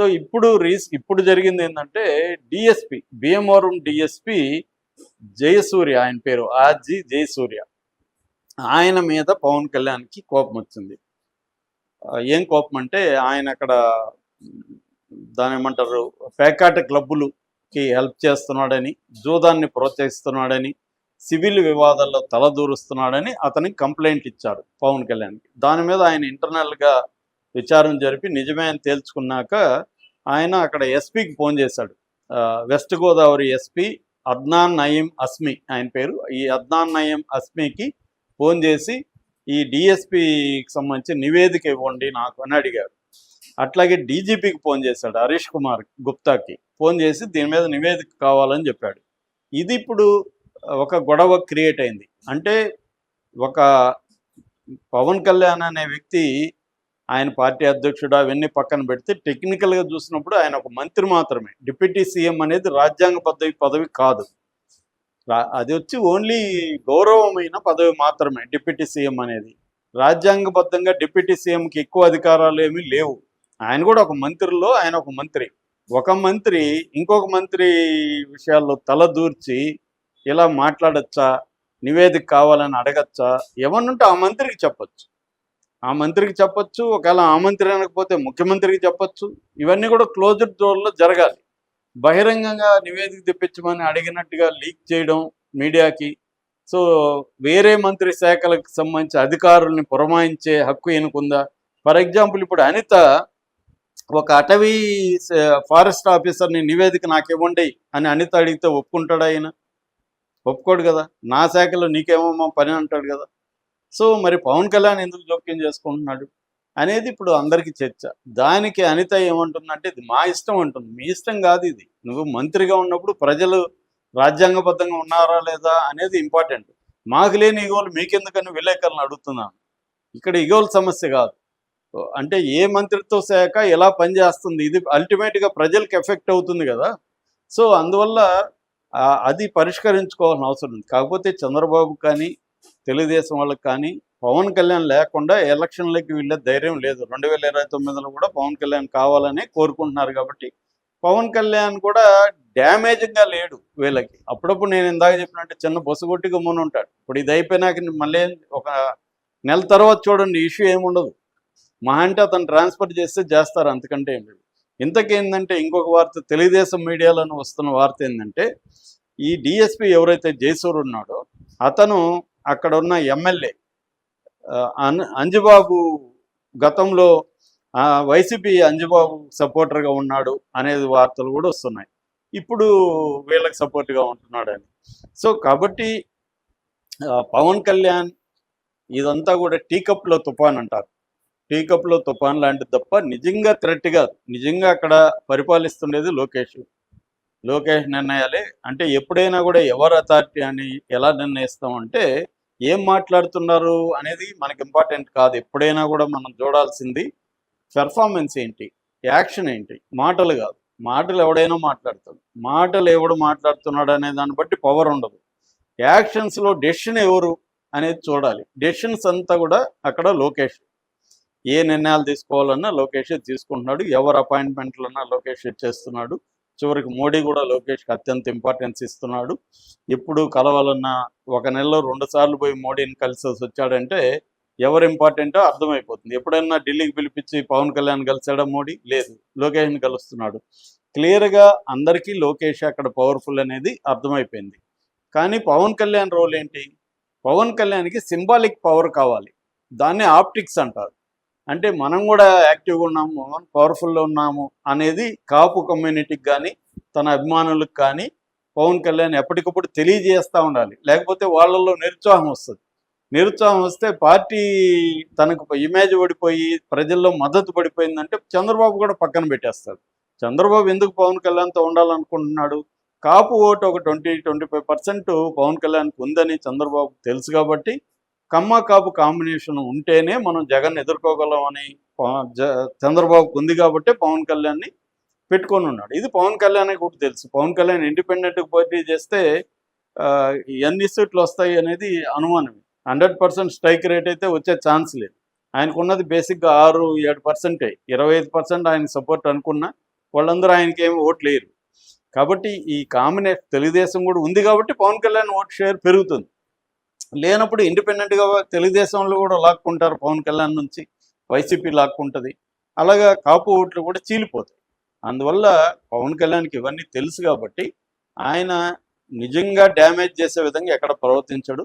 So ఇప్పుడు రీస్ ఇప్పుడు జరిగింది ఏంటంటే డిఎస్పి భీమవరం డిఎస్పి జయసూర్య ఆయన పేరు ఆర్జి జయసూర్య. ఆయన మీద పవన్ కళ్యాణ్కి కోపం వచ్చింది. ఏం కోపం అంటే ఆయన అక్కడ దాని ఏమంటారు పేకాట క్లబ్బులుకి హెల్ప్ చేస్తున్నాడని జూదాన్ని ప్రోత్సహిస్తున్నాడని సివిల్ వివాదాల్లో తలదూరుస్తున్నాడని అతనికి కంప్లైంట్ ఇచ్చారు పవన్ కళ్యాణ్కి. దాని మీద ఆయన ఇంటర్నల్గా విచారణ జరిపి నిజమే అని తేల్చుకున్నాక ఆయన అక్కడ ఎస్పీకి ఫోన్ చేశాడు. వెస్ట్ గోదావరి ఎస్పీ అద్నాన్ నయీం అస్మి ఆయన పేరు. ఈ అద్నాన్ నయీం అస్మికి ఫోన్ చేసి ఈ డిఎస్పికి సంబంధించి నివేదిక ఇవ్వండి నాకు అని అడిగారు. అట్లాగే డీజీపీకి ఫోన్ చేశాడు హరీష్ కుమార్ గుప్తాకి. ఫోన్ చేసి దీని మీద నివేదిక కావాలని చెప్పాడు. ఇది ఇప్పుడు ఒక గొడవ క్రియేట్ అయింది. అంటే ఒక పవన్ కళ్యాణ్ అనే వ్యక్తి ఆయన పార్టీ అధ్యక్షుడు అవన్నీ పక్కన పెడితే టెక్నికల్గా చూసినప్పుడు ఆయన ఒక మంత్రి మాత్రమే. డిప్యూటీ సీఎం అనేది రాజ్యాంగ పదవి పదవి కాదు. అది వచ్చి ఓన్లీ గౌరవమైన పదవి మాత్రమే డిప్యూటీ సీఎం అనేది. రాజ్యాంగబద్ధంగా డిప్యూటీ సీఎంకి ఎక్కువ అధికారాలు ఏమీ లేవు. ఆయన కూడా ఒక మంత్రిలో ఆయన ఒక మంత్రి. ఒక మంత్రి ఇంకొక మంత్రి విషయాల్లో తల దూర్చి ఇలా మాట్లాడచ్చా? నివేదిక కావాలని అడగచ్చా? ఏమన్నుంటే ఆ మంత్రికి చెప్పొచ్చు. ఆ మంత్రికి చెప్పొచ్చు ఒకవేళ ఆ మంత్రి అనకపోతే ముఖ్యమంత్రికి చెప్పొచ్చు. ఇవన్నీ కూడా క్లోజ్డ్ డోర్లో జరగాలి. బహిరంగంగా నివేదిక తెప్పించమని అడిగినట్టుగా లీక్ చేయడం మీడియాకి. సో వేరే మంత్రి శాఖలకు సంబంధించి అధికారుల్ని పురమాయించే హక్కు ఎనుకుందా ఫర్ ఎగ్జాంపుల్ ఇప్పుడు అనిత ఒక అటవీ ఫారెస్ట్ ఆఫీసర్ని నివేదిక నాకు ఇవ్వండి అని అనిత అడిగితే ఒప్పుకుంటాడు ఆయన ఒప్పుకోడు కదా. నా శాఖలో నీకేమో పని అంటాడు కదా. సో మరి పవన్ కళ్యాణ్ ఎందుకు జోక్యం చేసుకుంటున్నాడు అనేది ఇప్పుడు అందరికీ చర్చ. దానికి అనిత ఏమంటుందంటే ఇది మా ఇష్టం అంటుంది. మీ ఇష్టం కాదు ఇది. నువ్వు మంత్రిగా ఉన్నప్పుడు ప్రజలు రాజ్యాంగబద్ధంగా ఉన్నారా లేదా అనేది ఇంపార్టెంట్. మాకు లేని ఇగోలు మీకెందుకని విలేకరులను అడుగుతున్నాను. ఇక్కడ ఇగోల సమస్య కాదు. అంటే ఏ మంత్రిత్వ శాఖ ఎలా పనిచేస్తుంది ఇది అల్టిమేట్గా ప్రజలకు ఎఫెక్ట్ అవుతుంది కదా. సో అందువల్ల అది పరిష్కరించుకోవాల్సిన అవసరం ఉంది. కాకపోతే చంద్రబాబు కానీ తెలుగుదేశం వాళ్ళకి కానీ పవన్ కళ్యాణ్ లేకుండా ఎలక్షన్లకి వెళ్ళే ధైర్యం లేదు. రెండు వేల ఇరవై తొమ్మిదిలో కూడా పవన్ కళ్యాణ్ కావాలని కోరుకుంటున్నారు కాబట్టి పవన్ కళ్యాణ్ కూడా డ్యామేజింగ్గా లేడు వీళ్ళకి. అప్పుడప్పుడు నేను ఇందాక చెప్పినట్టు చిన్న బొసగొట్టి గమ్మున ఉంటాడు. ఇప్పుడు ఇది అయిపోయినాక మళ్ళీ ఒక నెల తర్వాత చూడండి ఇష్యూ ఏముండదు మా అంటే అతను ట్రాన్స్ఫర్ చేస్తే చేస్తారు అంతకంటే ఏం లేదు. ఇంతకేందంటే ఇంకొక వార్త తెలుగుదేశం మీడియాలోనే వస్తున్న వార్త ఏంటంటే ఈ డిఎస్పి ఎవరైతే జయసూర్ ఉన్నాడో అతను అక్కడ ఉన్న ఎమ్మెల్యే అంజుబాబు గతంలో ఆ, వైసీపీ అంజుబాబు సపోర్టర్గా ఉన్నాడు అనేది వార్తలు కూడా వస్తున్నాయి. ఇప్పుడు వీళ్ళకి సపోర్ట్గా ఉంటున్నాడని. సో కాబట్టి పవన్ కళ్యాణ్ ఇదంతా కూడా టీకప్లో తుఫాన్ అంటారు. టీకప్లో తుఫాన్ లాంటిది తప్ప నిజంగా థ్రెట్ కాదు. నిజంగా అక్కడ పరిపాలిస్తుండేది లోకేష్. లోకేష్ నిర్ణయాలే. అంటే ఎప్పుడైనా కూడా ఎవరు అథారిటీ అని ఎలా నిర్ణయిస్తామంటే ఏం మాట్లాడుతున్నారు అనేది మనకి ఇంపార్టెంట్ కాదు. ఎప్పుడైనా కూడా మనం చూడాల్సింది పెర్ఫార్మెన్స్ ఏంటి? యాక్షన్ ఏంటి? మాటలు కాదు. మాటలు ఎవడైనా మాట్లాడతాడు. మాటలు ఎవడు మాట్లాడుతున్నాడు అనే దాన్ని బట్టి పవర్ ఉండదు. యాక్షన్స్లో డెసిషన్ ఎవరు అనేది చూడాలి. డెసిషన్స్ అంతా కూడా అక్కడ లోకేష్. ఏ నిర్ణయాలు తీసుకోవాలన్నా లోకేష్ తీసుకుంటున్నాడు. ఎవరు అపాయింట్మెంట్లన్నా లోకేష్ చేస్తున్నాడు. చివరికి మోడీ కూడా లోకేష్కి అత్యంత ఇంపార్టెన్స్ ఇస్తున్నాడు. ఎప్పుడు కలవాలన్న ఒక నెలలో రెండు సార్లు పోయి మోడీని కలిసి వచ్చాడంటే ఎవరు ఇంపార్టెంటో అర్థమైపోతుంది. ఎప్పుడైనా ఢిల్లీకి పిలిపించి పవన్ కళ్యాణ్ కలిసాడా మోడీ? లేదు. లోకేష్ని కలుస్తున్నాడు. క్లియర్గా అందరికీ లోకేష్ అక్కడ పవర్ఫుల్ అనేది అర్థమైపోయింది. కానీ పవన్ కళ్యాణ్ రోల్ ఏంటి? పవన్ కళ్యాణ్కి సింబాలిక్ పవర్ కావాలి. దాన్ని ఆప్టిక్స్ అంటారు. అంటే మనం కూడా యాక్టివ్గా ఉన్నాము పవర్ఫుల్లో ఉన్నాము అనేది కాపు కమ్యూనిటీకి కానీ తన అభిమానులకు కానీ పవన్ కళ్యాణ్ ఎప్పటికప్పుడు తెలియజేస్తూ ఉండాలి. లేకపోతే వాళ్ళల్లో నిరుత్సాహం వస్తుంది. నిరుత్సాహం వస్తే పార్టీ తనకు ఇమేజ్ పడిపోయి ప్రజల్లో మద్దతు పడిపోయిందంటే చంద్రబాబు కూడా పక్కన పెట్టేస్తాడు. చంద్రబాబు ఎందుకు పవన్ కళ్యాణ్తో ఉండాలనుకుంటున్నాడు? కాపు ఓటు ఒక twenty twenty five percent Pawan కళ్యాణ్కి ఉందని చంద్రబాబు తెలుసు కాబట్టి కమ్మ కాపు కాంబినేషన్ ఉంటేనే మనం జగన్ ఎదుర్కోగలమని అని చంద్రబాబుకు ఉంది కాబట్టి పవన్ కళ్యాణ్ని పెట్టుకొని ఉన్నాడు. ఇది పవన్ కళ్యాణ్ కూడా తెలుసు. పవన్ కళ్యాణ్ ఇండిపెండెంట్ పోటీ చేస్తే ఎన్ని సీట్లు వస్తాయి అనేది అనుమానం హండ్రెడ్ పర్సెంట్ స్ట్రైక్ రేట్ అయితే వచ్చే ఛాన్స్ లేదు. ఆయనకున్నది బేసిక్గా ఆరు ఏడు పర్సెంటే. ఇరవై ఐదు పర్సెంట్ ఆయన సపోర్ట్ అనుకున్నా వాళ్ళందరూ ఆయనకి ఏమి ఓట్లు కాబట్టి ఈ కాంబినేషన్ తెలుగుదేశం కూడా ఉంది కాబట్టి పవన్ కళ్యాణ్ ఓట్ షేర్ పెరుగుతుంది. లేనప్పుడు ఇండిపెండెంట్గా తెలుగుదేశంలో కూడా లాక్కుంటారు పవన్ కళ్యాణ్ నుంచి వైసీపీ లాక్కుంటుంది. అలాగా కాపు ఓట్లు కూడా చీలిపోతాయి. అందువల్ల పవన్ కళ్యాణ్కి ఇవన్నీ తెలుసు కాబట్టి ఆయన నిజంగా డ్యామేజ్ చేసే విధంగా ఎక్కడ ప్రవర్తించడు.